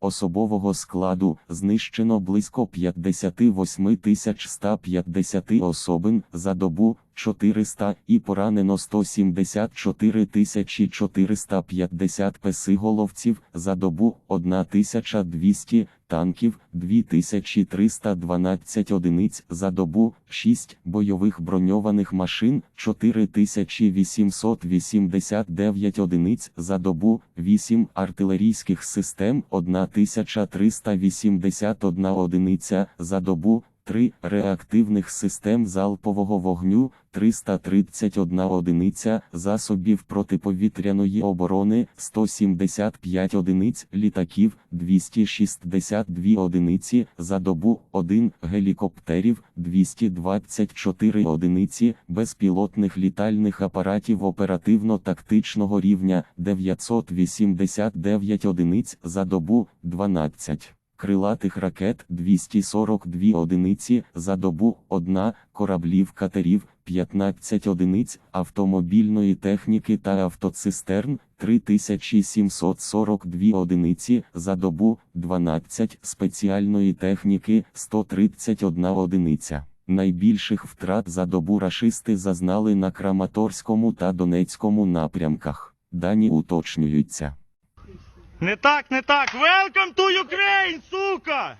Особового складу знищено близько 58 150 особин за добу 400 і поранено 174 450 песиголовців за добу 1200 танків 2312 одиниць за добу 6 бойових броньованих машин 4889 одиниць за добу 8 артилерійських систем 1381 одиниця за добу 3 реактивних систем залпового вогню 331 одиниця засобів протиповітряної оборони 175 одиниць літаків 262 одиниці за добу 1 гелікоптерів 224 одиниці безпілотних літальних апаратів оперативно-тактичного рівня 989 одиниць за добу 12 крилатих ракет 242 одиниці за добу 1, кораблів катерів 15 одиниць, автомобільної техніки та автоцистерн 3742 одиниці за добу 12 спеціальної техніки 131 одиниця. Найбільших втрат за добу рашисти зазнали на Краматорському та Донецькому напрямках. Дані уточнюються. Не так, не так. Welcome to Ukraine, God.